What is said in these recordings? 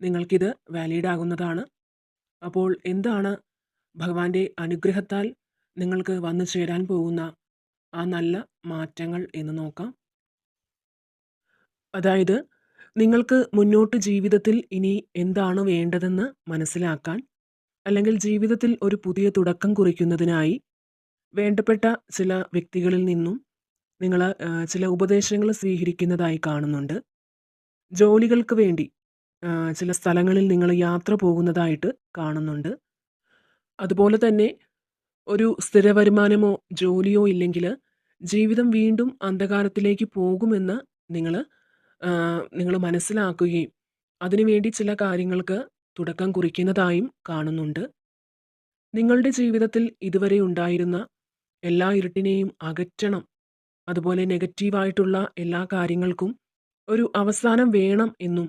നിങ്ങൾക്കിത് വാലിഡ് ആകുന്നതാണ്. അപ്പോൾ എന്താണ് ഭഗവാന്റെ അനുഗ്രഹത്താൽ നിങ്ങൾക്ക് വന്നു ചേരാൻ പോകുന്ന ആ നല്ല മാറ്റങ്ങൾ എന്ന് നോക്കാം. അതായത് നിങ്ങൾക്ക് മുന്നോട്ട് ജീവിതത്തിൽ ഇനി എന്താണ് വേണ്ടതെന്ന് മനസ്സിലാക്കാൻ അല്ലെങ്കിൽ ജീവിതത്തിൽ ഒരു പുതിയ തുടക്കം കുറിക്കുന്നതിനായി വേണ്ടപ്പെട്ട ചില വ്യക്തികളിൽ നിന്നും നിങ്ങൾ ചില ഉപദേശങ്ങൾ സ്വീകരിക്കുന്നതായി കാണുന്നുണ്ട്. ജോലികൾക്ക് വേണ്ടി ചില സ്ഥലങ്ങളിൽ നിങ്ങൾ യാത്ര പോകുന്നതായിട്ട് കാണുന്നുണ്ട്. അതുപോലെ തന്നെ ഒരു സ്ഥിര വരുമാനമോ ജോലിയോ ഇല്ലെങ്കിൽ ജീവിതം വീണ്ടും അന്ധകാരത്തിലേക്ക് പോകുമെന്ന് നിങ്ങൾ നിങ്ങൾ മനസ്സിലാക്കുകയും അതിനുവേണ്ടി ചില കാര്യങ്ങൾക്ക് തുടക്കം കുറിക്കുന്നതായും കാണുന്നുണ്ട്. നിങ്ങളുടെ ജീവിതത്തിൽ ഇതുവരെ ഉണ്ടായിരുന്ന എല്ലാ ഇരുട്ടിനെയും അകറ്റണം അതുപോലെ നെഗറ്റീവായിട്ടുള്ള എല്ലാ കാര്യങ്ങൾക്കും ഒരു അവസാനം വേണം എന്നും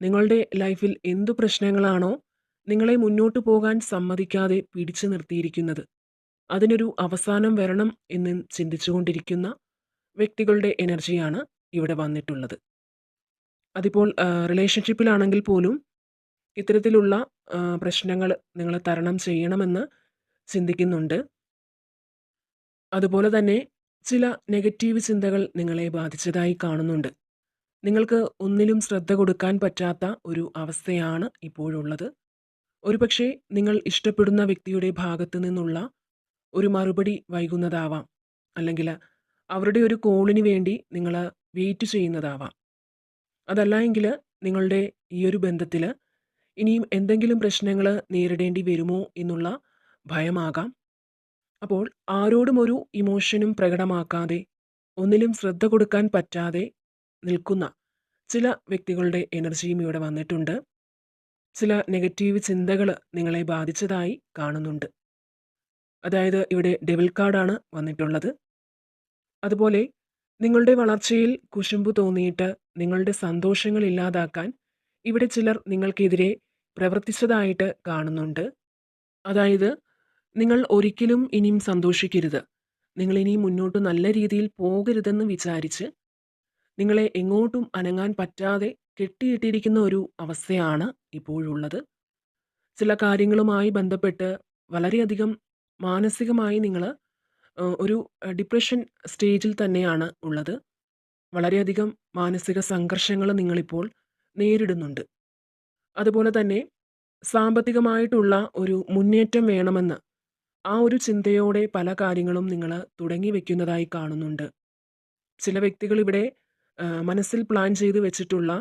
നിങ്ങളുടെ ലൈഫിൽ എന്തു പ്രശ്നങ്ങളാണോ നിങ്ങളെ മുന്നോട്ട് പോകാൻ സമ്മതിക്കാതെ പിടിച്ചു നിർത്തിയിരിക്കുന്നത്. അതിനൊരു അവസാനം വരണം എന്ന് ചിന്തിച്ചുകൊണ്ടിരിക്കുന്ന വ്യക്തികളുടെ എനർജിയാണ് ഇവിടെ വന്നിട്ടുള്ളത്. അതിപ്പോൾ റിലേഷൻഷിപ്പിലാണെങ്കിൽ പോലും ഇത്തരത്തിലുള്ള പ്രശ്നങ്ങൾ നിങ്ങൾ തരണം ചെയ്യണമെന്ന് ചിന്തിക്കുന്നുണ്ട്. അതുപോലെ തന്നെ ചില നെഗറ്റീവ് ചിന്തകൾ നിങ്ങളെ ബാധിച്ചതായി കാണുന്നുണ്ട്. നിങ്ങൾക്ക് ഒന്നിലും ശ്രദ്ധ കൊടുക്കാൻ പറ്റാത്ത ഒരു അവസ്ഥയാണ് ഇപ്പോഴുള്ളത്. ഒരുപക്ഷെ നിങ്ങൾ ഇഷ്ടപ്പെടുന്ന വ്യക്തിയുടെ ഭാഗത്തു നിന്നുള്ള ഒരു മറുപടി വൈകുന്നതാവാം. അല്ലെങ്കിൽ അവരുടെ ഒരു കോളിന് വേണ്ടി നിങ്ങൾ വെയിറ്റ് ചെയ്യുന്നതാവാം. അതല്ല എങ്കിൽ നിങ്ങളുടെ ഈ ഒരു ബന്ധത്തിൽ ഇനിയും എന്തെങ്കിലും പ്രശ്നങ്ങൾ നേരിടേണ്ടി വരുമോ എന്നുള്ള ഭയമാകാം. അപ്പോൾ ആരോടും ഒരു ഇമോഷനും പ്രകടമാക്കാതെ ഒന്നിലും ശ്രദ്ധ കൊടുക്കാൻ പറ്റാതെ നിൽക്കുന്ന ചില വ്യക്തികളുടെ എനർജിയും ഇവിടെ വന്നിട്ടുണ്ട്. ചില നെഗറ്റീവ് ചിന്തകൾ നിങ്ങളെ ബാധിച്ചതായി കാണുന്നുണ്ട്. അതായത് ഇവിടെ ഡെവിൽ കാർഡാണ് വന്നിട്ടുള്ളത്. അതുപോലെ നിങ്ങളുടെ വളർച്ചയിൽ കുശുമ്പ് തോന്നിയിട്ട് നിങ്ങളുടെ സന്തോഷങ്ങൾ ഇല്ലാതാക്കാൻ ഇവിടെ ചിലർ നിങ്ങൾക്കെതിരെ പ്രവർത്തിച്ചതായിട്ട് കാണുന്നുണ്ട്. അതായത് നിങ്ങൾ ഒരിക്കലും ഇനിയും സന്തോഷിക്കരുത്. നിങ്ങൾ ഇനിയും മുന്നോട്ട് നല്ല രീതിയിൽ പോകരുതെന്ന് വിചാരിച്ച് നിങ്ങളെ എങ്ങോട്ടും അനങ്ങാൻ പറ്റാതെ കെട്ടിയിട്ടിരിക്കുന്ന ഒരു അവസ്ഥയാണ് ഇപ്പോഴുള്ളത്. ചില കാര്യങ്ങളുമായി ബന്ധപ്പെട്ട് വളരെയധികം മാനസികമായി നിങ്ങൾ ഒരു ഡിപ്രഷൻ സ്റ്റേജിൽ തന്നെയാണ് ഉള്ളത്. വളരെയധികം മാനസിക സംഘർഷങ്ങൾ നിങ്ങളിപ്പോൾ നേരിടുന്നുണ്ട്. അതുപോലെ തന്നെ സാമ്പത്തികമായിട്ടുള്ള ഒരു മുന്നേറ്റം വേണമെന്ന് ആ ഒരു ചിന്തയോടെ പല കാര്യങ്ങളും നിങ്ങൾ തുടങ്ങി വെക്കുന്നതായി കാണുന്നുണ്ട്. ചില വ്യക്തികൾ ഇവിടെ മനസ്സിൽ പ്ലാൻ ചെയ്ത് വെച്ചിട്ടുള്ള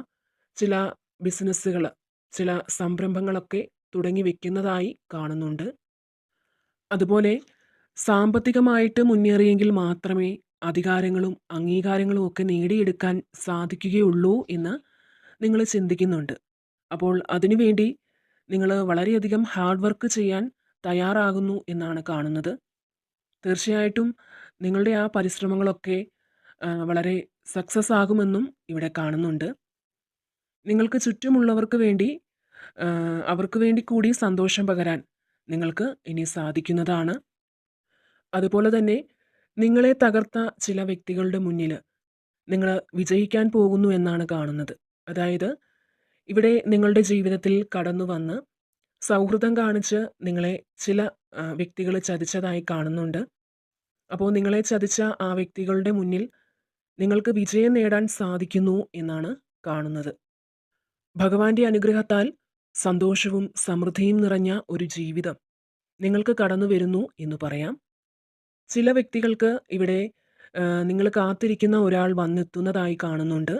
ചില ബിസിനസ്സുകൾ ചില സംരംഭങ്ങളൊക്കെ തുടങ്ങി വെക്കുന്നതായി കാണുന്നുണ്ട്. അതുപോലെ സാമ്പത്തികമായിട്ട് മുന്നേറിയെങ്കിൽ മാത്രമേ അധികാരങ്ങളും അംഗീകാരങ്ങളും ഒക്കെ നേടിയെടുക്കാൻ സാധിക്കുകയുള്ളൂ എന്ന് നിങ്ങൾ ചിന്തിക്കുന്നുണ്ട്. അപ്പോൾ അതിനുവേണ്ടി നിങ്ങൾ വളരെയധികം ഹാർഡ് വർക്ക് ചെയ്യാൻ തയ്യാറാകുന്നു എന്നാണ് കാണുന്നത്. തീർച്ചയായിട്ടും നിങ്ങളുടെ ആ പരിശ്രമങ്ങളൊക്കെ വളരെ സക്സസ് ആകുമെന്നും ഇവിടെ കാണുന്നുണ്ട്. നിങ്ങൾക്ക് ചുറ്റുമുള്ളവർക്ക് വേണ്ടി അവർക്ക് വേണ്ടി കൂടി സന്തോഷം പകരാൻ നിങ്ങൾക്ക് ഇനി സാധിക്കുന്നതാണ്. അതുപോലെ തന്നെ നിങ്ങളെ തകർത്ത ചില വ്യക്തികളുടെ മുന്നിൽ നിങ്ങൾ വിജയിക്കാൻ പോകുന്നു എന്നാണ് കാണുന്നത്. അതായത് ഇവിടെ നിങ്ങളുടെ ജീവിതത്തിൽ കടന്നു വന്ന് സൗഹൃദം കാണിച്ച് നിങ്ങളെ ചില വ്യക്തികൾ ചതിച്ചതായി കാണുന്നുണ്ട്. അപ്പോൾ നിങ്ങളെ ചതിച്ച ആ വ്യക്തികളുടെ മുന്നിൽ നിങ്ങൾക്ക് വിജയം നേടാൻ സാധിക്കുന്നു എന്നാണ് കാണുന്നത്. ഭഗവാന്റെ അനുഗ്രഹത്താൽ സന്തോഷവും സമൃദ്ധിയും നിറഞ്ഞ ഒരു ജീവിതം നിങ്ങൾക്ക് കടന്നു വരുന്നു എന്ന് പറയാം. ചില വ്യക്തികൾക്ക് ഇവിടെ നിങ്ങൾ കാത്തിരിക്കുന്ന ഒരാൾ വന്നെത്തുന്നതായി കാണുന്നുണ്ട്.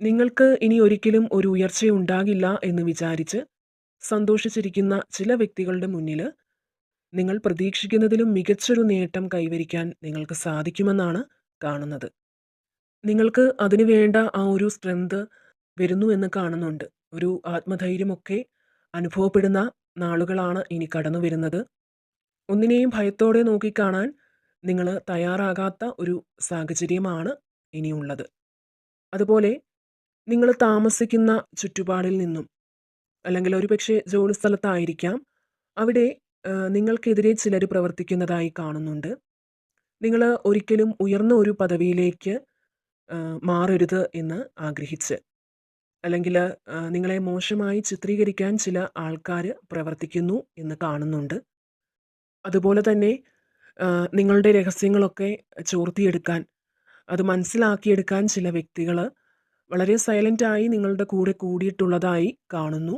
നിങ്ങൾക്ക് ഇനി ഒരിക്കലും ഒരു ഉയർച്ച ഉണ്ടാകില്ല എന്ന് വിചാരിച്ച് സന്തോഷിച്ചിരിക്കുന്ന ചില വ്യക്തികളുടെ മുന്നിൽ നിങ്ങൾ പ്രതീക്ഷിക്കുന്നതിലും മികച്ചൊരു നേട്ടം കൈവരിക്കാൻ നിങ്ങൾക്ക് സാധിക്കുമെന്നാണ് കാണുന്നത്. നിങ്ങൾക്ക് അതിനു വേണ്ട ആ ഒരു സ്ട്രെങ്ത് വരുന്നു എന്ന് കാണുന്നുണ്ട്. ഒരു ആത്മധൈര്യമൊക്കെ അനുഭവപ്പെടുന്ന നാളുകളാണ് ഇനി കടന്നു വരുന്നത്. ഒന്നിനെയും ഭയത്തോടെ നോക്കിക്കാണാൻ നിങ്ങൾ തയ്യാറാകാത്ത ഒരു സാഹചര്യമാണ് ഇനിയുള്ളത്. അതുപോലെ നിങ്ങൾ താമസിക്കുന്ന ചുറ്റുപാടിൽ നിന്നും അല്ലെങ്കിൽ ഒരുപക്ഷെ ജോലി സ്ഥലത്തായിരിക്കാം അവിടെ നിങ്ങൾക്കെതിരെ ചിലർ പ്രവർത്തിക്കുന്നതായി കാണുന്നുണ്ട്. നിങ്ങൾ ഒരിക്കലും ഉയർന്ന ഒരു പദവിയിലേക്ക് മാറരുത് എന്ന് ആഗ്രഹിച്ച്. അല്ലെങ്കിൽ നിങ്ങളെ മോശമായി ചിത്രീകരിക്കാൻ ചില ആൾക്കാർ പ്രവർത്തിക്കുന്നു എന്ന് കാണുന്നുണ്ട്. അതുപോലെ തന്നെ നിങ്ങളുടെ രഹസ്യങ്ങളൊക്കെ ചോർത്തിയെടുക്കാൻ അത് മനസ്സിലാക്കിയെടുക്കാൻ ചില വ്യക്തികൾ വളരെ സൈലന്റായി നിങ്ങളുടെ കൂടെ കൂടിയിട്ടുള്ളതായി കാണുന്നു.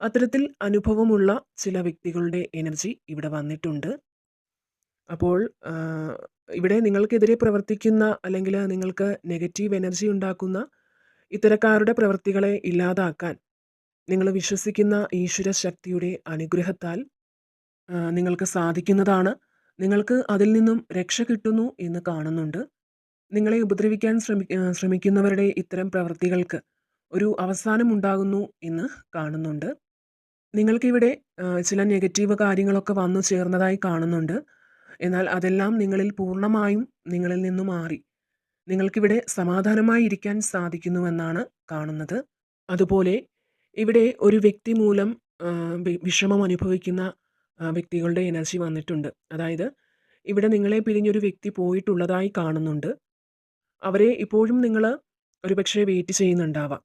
അത്തരത്തിൽ അനുഭവമുള്ള ചില വ്യക്തികളുടെ എനർജി ഇവിടെ വന്നിട്ടുണ്ട്. അപ്പോൾ ഇവിടെ നിങ്ങൾക്കെതിരെ പ്രവർത്തിക്കുന്ന അല്ലെങ്കിൽ നിങ്ങൾക്ക് നെഗറ്റീവ് എനർജി ഉണ്ടാക്കുന്ന ഇത്തരക്കാരുടെ പ്രവൃത്തികളെ ഇല്ലാതാക്കാൻ നിങ്ങൾ വിശ്വസിക്കുന്ന ഈശ്വര ശക്തിയുടെ അനുഗ്രഹത്താൽ നിങ്ങൾക്ക് സാധിക്കുന്നതാണ്. നിങ്ങൾക്ക് അതിൽ നിന്നും രക്ഷ കിട്ടുന്നു എന്ന് കാണുന്നുണ്ട്. നിങ്ങളെ ഉപദ്രവിക്കാൻ ശ്രമി ശ്രമിക്കുന്നവരുടെ ഇത്തരം പ്രവൃത്തികൾക്ക് ഒരു അവസാനം ഉണ്ടാകുന്നു എന്ന് കാണുന്നുണ്ട്. നിങ്ങൾക്കിവിടെ ചില നെഗറ്റീവ് കാര്യങ്ങളൊക്കെ വന്നു ചേർന്നതായി കാണുന്നുണ്ട്. എന്നാൽ അതെല്ലാം നിങ്ങളിൽ പൂർണമായും നിങ്ങളിൽ നിന്നു മാറി. നിങ്ങൾക്കിവിടെ സമാധാനമായി ഇരിക്കാൻ സാധിക്കുന്നുവെന്നാണ് കാണുന്നത്. അതുപോലെ ഇവിടെ ഒരു വ്യക്തി മൂലം വിഷമം അനുഭവിക്കുന്ന വ്യക്തികളുടെ എനർജി വന്നിട്ടുണ്ട്. അതായത് ഇവിടെ നിങ്ങളെ പിരിഞ്ഞൊരു വ്യക്തി പോയിട്ടുള്ളതായി കാണുന്നുണ്ട്. അവരെ ഇപ്പോഴും നിങ്ങൾ ഒരുപക്ഷെ വെയിറ്റ് ചെയ്യുന്നുണ്ടാവാം.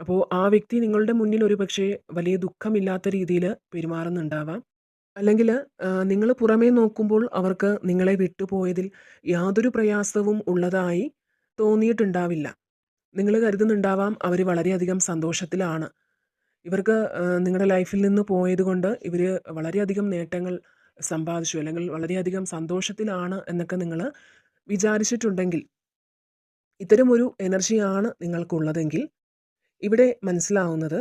അപ്പോൾ ആ വ്യക്തി നിങ്ങളുടെ മുന്നിൽ ഒരുപക്ഷെ വലിയ ദുഃഖമില്ലാത്ത രീതിയിൽ പെരുമാറുന്നുണ്ടാവാം. അല്ലെങ്കിൽ നിങ്ങൾ പുറമേ നോക്കുമ്പോൾ അവർക്ക് നിങ്ങളെ വിട്ടുപോയതിൽ യാതൊരു പ്രയാസവും ഉള്ളതായി തോന്നിയിട്ടുണ്ടാവില്ല. നിങ്ങൾ കരുതുന്നുണ്ടാവാം അവർ വളരെയധികം സന്തോഷത്തിലാണ്. ഇവർക്ക് നിങ്ങളുടെ ലൈഫിൽ നിന്ന് പോയതുകൊണ്ട് ഇവർ വളരെയധികം നേട്ടങ്ങൾ സമ്പാദിച്ചു അല്ലെങ്കിൽ വളരെയധികം സന്തോഷത്തിലാണ് എന്നൊക്കെ നിങ്ങൾ വിചാരിച്ചിട്ടുണ്ടെങ്കിൽ ഇത്തരമൊരു എനർജിയാണ് നിങ്ങൾക്കുള്ളതെങ്കിൽ ഇവിടെ മനസ്സിലാവുന്നത്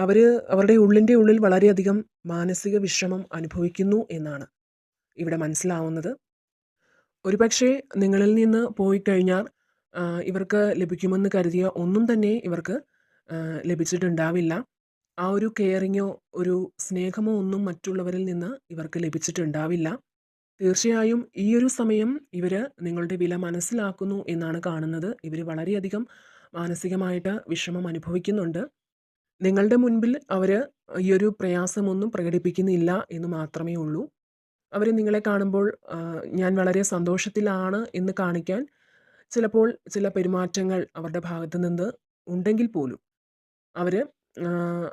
അവർ അവരുടെ ഉള്ളിന്റെ ഉള്ളിൽ വളരെയധികം മാനസിക വിഷമം അനുഭവിക്കുന്നു എന്നാണ് ഇവിടെ മനസ്സിലാവുന്നത്. ഒരുപക്ഷെ നിങ്ങളിൽ നിന്ന് പോയി കഴിഞ്ഞാൽ ഇവർക്ക് ലഭിക്കുമെന്ന് കരുതിയ ഒന്നും തന്നെ ഇവർക്ക് ലഭിച്ചിട്ടുണ്ടാവില്ല. ആ ഒരു കെയറിങ്ങോ ഒരു സ്നേഹമോ ഒന്നും മറ്റുള്ളവരിൽ നിന്ന് ഇവർക്ക് ലഭിച്ചിട്ടുണ്ടാവില്ല. തീർച്ചയായും ഈ ഒരു സമയം ഇവർ നിങ്ങളുടെ വില മനസ്സിലാക്കുന്നു എന്നാണ് കാണുന്നത്. ഇവർ വളരെയധികം മാനസികമായിട്ട് വിഷമം അനുഭവിക്കുന്നുണ്ട്. നിങ്ങളുടെ മുൻപിൽ അവർ ഈ ഒരു പ്രയാസമൊന്നും പ്രകടിപ്പിക്കുന്നില്ല എന്ന് മാത്രമേ ഉള്ളൂ. അവർ നിങ്ങളെ കാണുമ്പോൾ ഞാൻ വളരെ സന്തോഷത്തിലാണ് എന്ന് കാണിക്കാൻ ചിലപ്പോൾ ചില പെരുമാറ്റങ്ങൾ അവരുടെ ഭാഗത്തു നിന്ന് ഉണ്ടെങ്കിൽ പോലും അവർ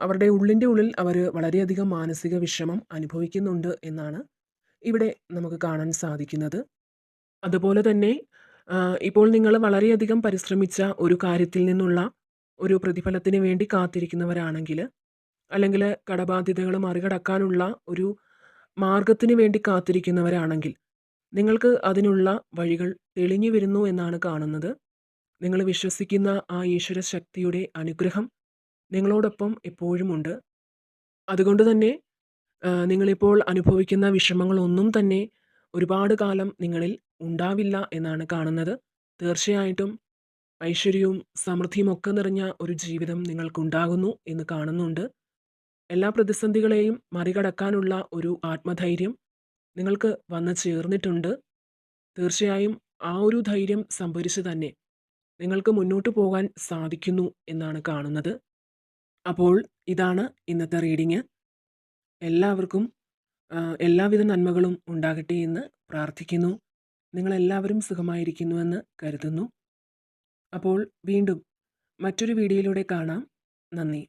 അവരുടെ ഉള്ളിന്റെ ഉള്ളിൽ അവർ വളരെയധികം മാനസിക വിഷമം അനുഭവിക്കുന്നുണ്ട് എന്നാണ് ഇവിടെ നമുക്ക് കാണാൻ സാധിക്കുന്നത്. അതുപോലെ തന്നെ ഇപ്പോൾ നിങ്ങൾ വളരെയധികം പരിശ്രമിച്ച ഒരു കാര്യത്തിൽ നിന്നുള്ള ഒരു പ്രതിഫലത്തിന് വേണ്ടി കാത്തിരിക്കുന്നവരാണെങ്കിൽ അല്ലെങ്കിൽ കടബാധ്യതകൾ മറികടക്കാനുള്ള ഒരു മാർഗത്തിന് വേണ്ടി കാത്തിരിക്കുന്നവരാണെങ്കിൽ നിങ്ങൾക്ക് അതിനുള്ള വഴികൾ തെളിഞ്ഞു വരുന്നു എന്നാണ് കാണുന്നത്. നിങ്ങൾ വിശ്വസിക്കുന്ന ആ ഈശ്വര ശക്തിയുടെ അനുഗ്രഹം നിങ്ങളോടൊപ്പം എപ്പോഴുമുണ്ട് അതുകൊണ്ട് തന്നെ നിങ്ങളിപ്പോൾ അനുഭവിക്കുന്ന വിഷമങ്ങളൊന്നും തന്നെ ഒരുപാട് കാലം നിങ്ങളിൽ ഉണ്ടാവില്ല എന്നാണ് കാണുന്നത്. തീർച്ചയായിട്ടും ഐശ്വര്യവും സമൃദ്ധിയും ഒക്കെ നിറഞ്ഞ ഒരു ജീവിതം നിങ്ങൾക്കുണ്ടാകുന്നു എന്ന് കാണുന്നുണ്ട്. എല്ലാ പ്രതിസന്ധികളെയും മറികടക്കാനുള്ള ഒരു ആത്മധൈര്യം നിങ്ങൾക്ക് വന്നു ചേർന്നിട്ടുണ്ട്. തീർച്ചയായും ആ ഒരു ധൈര്യം സംഭരിച്ച് തന്നെ നിങ്ങൾക്ക് മുന്നോട്ട് പോകാൻ സാധിക്കുന്നു എന്നാണ് കാണുന്നത്. അപ്പോൾ ഇതാണ് ഇന്നത്തെ റീഡിങ്. എല്ലാവർക്കും എല്ലാവിധ നന്മകളും ഉണ്ടാകട്ടെ എന്ന് പ്രാർത്ഥിക്കുന്നു. നിങ്ങളെല്ലാവരും സുഖമായിരിക്കുന്നുവെന്ന് കരുതുന്നു. അപ്പോൾ വീണ്ടും മറ്റൊരു വീഡിയോയിലൂടെ കാണാം. നന്ദി.